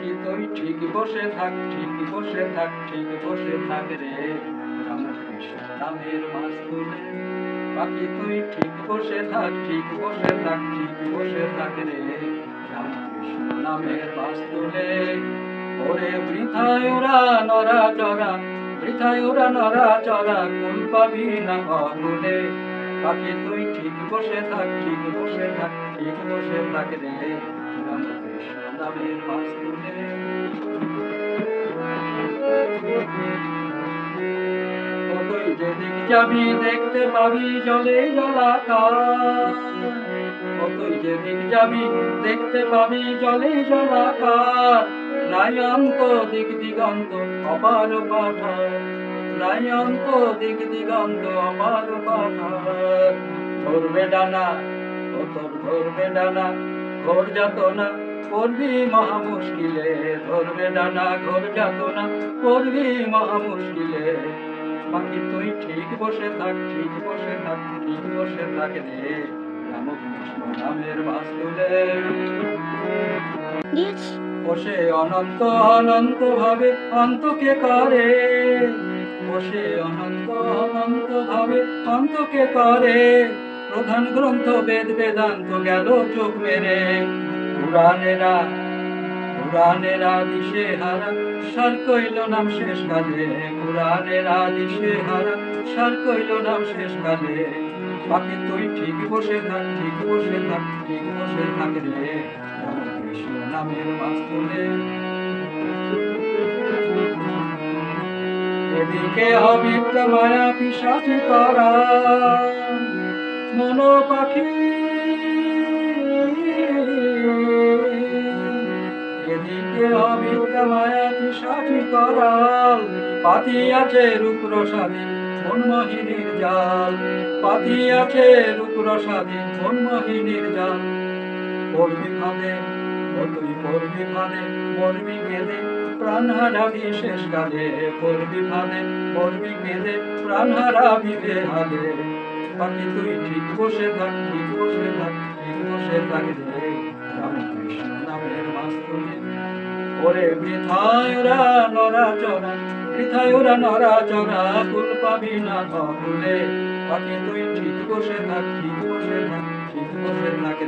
পাখি তুই ঠিক বসে থাক, ঠিক বসে থাক, ঠিক বসে থাক রে। রামকৃষ্ণ নামের মাছ তুই ঠিক বসে থাক, ঠিক বসে থাক, ঠিক বসে থাক রে। নামের মাছ তুলে ওরে বৃথায় ওরা নরা চরা বৃথায় ওরা নরা চরা কুল পাবি না কবুলে? পাখি তুই ঠিক বসে থাক, ঠিক বসে থাক, ঠিক বসে থাক রে। রামকৃষ্ণ যাবি দেখতে পাবি জলে জলাকার কতই যেদিক যাবি, দেখতে পাবি, জলে জলাকার নাই অন্ত দিক দিগন্ত, অপার পাথার নাই অন্ত দিক দিগন্ত, অপার পাথার ধরবে ডানা তোর ধরবে ডানা, ঘোর যাত না করবি মহা মুশকিলে ধরবে ডানা ঘোর যাত না করবি মহা মুশকিলে। বাকি তুই ঠিক বসে থাক ঠিক বসে থাক ঠিক বসে থাক রে রামকৃষ্ণ নামের বসে অনন্ত অনন্ত ভাবে অন্তকে করে। বসে অনন্ত অনন্ত ভাবে অন্তকে করে। প্রধান গ্রন্থ বেদ বেদান্ত গেল চোখ মেরে। পুরাণেরা পুরাণেরা দিশে হারা, সার কইল নাম শেষ কালে পুরাণেরা দিশে হারা, সার কইল নাম শেষ কালে বাকি তুই ঠিক বসে থাক, ঠিক বসে থাক, ঠিক বসে থাক রে। রামকৃষ্ণ নামের এদিকে মায়া পিসাচি করা মনো পাখি এদিকে অবিদ্য মায়া পিসাচি করাল। পাতি আছে রূপ রসাদি মনমোহিনীর জাল। পাতি আছে রূপ রসাদি মনমোহিনীর জাল। পড়বি ফাঁদে তুই পড়বি ফাঁদে মরবি শেষ কালে পড়বি ফাঁদে মরবি কেঁদে প্রাণ হারাবি বেহালে বাকি তুই ঠিক বসে থাক, ঠিক বসে থাক, ঠিক বসে থাক রে। ওরে বৃথায় ওরা চরা বৃথায় ওরা নরা চরা ফুল পাবি না ভুলে বাকি তুই ঠিক বসে থাক ঠিক বসে থাক ঠিক বসে থাক।